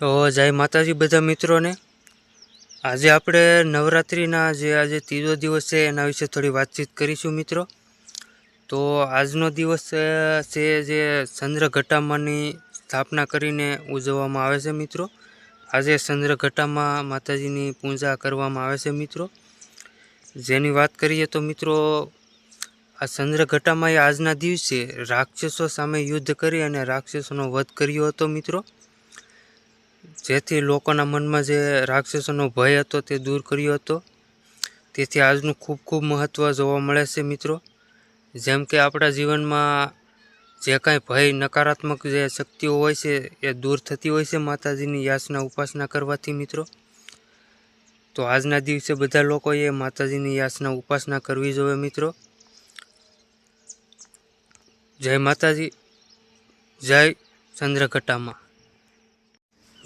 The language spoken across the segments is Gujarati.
તો જય માતાજી બધા મિત્રોને. આજે આપણે નવરાત્રિના જે આજે ત્રીજો દિવસ છે એના વિશે થોડી વાતચીત કરીશું મિત્રો. તો આજનો દિવસ છે જે ચંદ્રઘટામાની સ્થાપના કરીને ઉજવવામાં આવે છે મિત્રો. આજે ચંદ્રઘટામાં માતાજીની પૂજા કરવામાં આવે છે મિત્રો. જેની વાત કરીએ તો મિત્રો, આ ચંદ્રઘટામાં એ આજના દિવસે રાક્ષસો સામે યુદ્ધ કરી અને રાક્ષસોનો વધ કર્યો હતો મિત્રો. જેથી લોકોના મનમાં જે રાક્ષસોનો ભય હતો તે દૂર કર્યો હતો. તેથી આજનું ખૂબ ખૂબ મહત્ત્વ જોવા મળે છે મિત્રો. જેમ કે આપણા જીવનમાં જે કાંઈ ભય, નકારાત્મક જે શક્તિઓ હોય છે એ દૂર થતી હોય છે માતાજીની યાચના, ઉપાસના કરવાથી મિત્રો. તો આજના દિવસે બધા લોકોએ માતાજીની યાચના, ઉપાસના કરવી જોઈએ મિત્રો. જય માતાજી. જય ચંદ્રઘટામાં.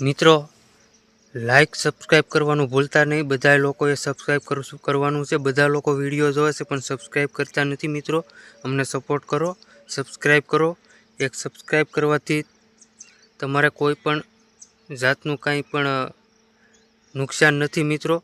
મિત્રો લાઈક સબસ્ક્રાઈબ કરવાનું ભૂલતા નહીં. બધા લોકોએ સબસ્ક્રાઈબ કરશું કરવાનું છે. બધા લોકો વીડિયો જોવે છે, પણ સબસ્ક્રાઈબ કરતા નથી મિત્રો. અમને સપોર્ટ કરો સબસ્ક્રાઈબ કરો. એક સબસ્ક્રાઈબ કરવાથી તમારે કોઈ પણ જાતનું કાંઈ પણ નુકસાન નથી મિત્રો.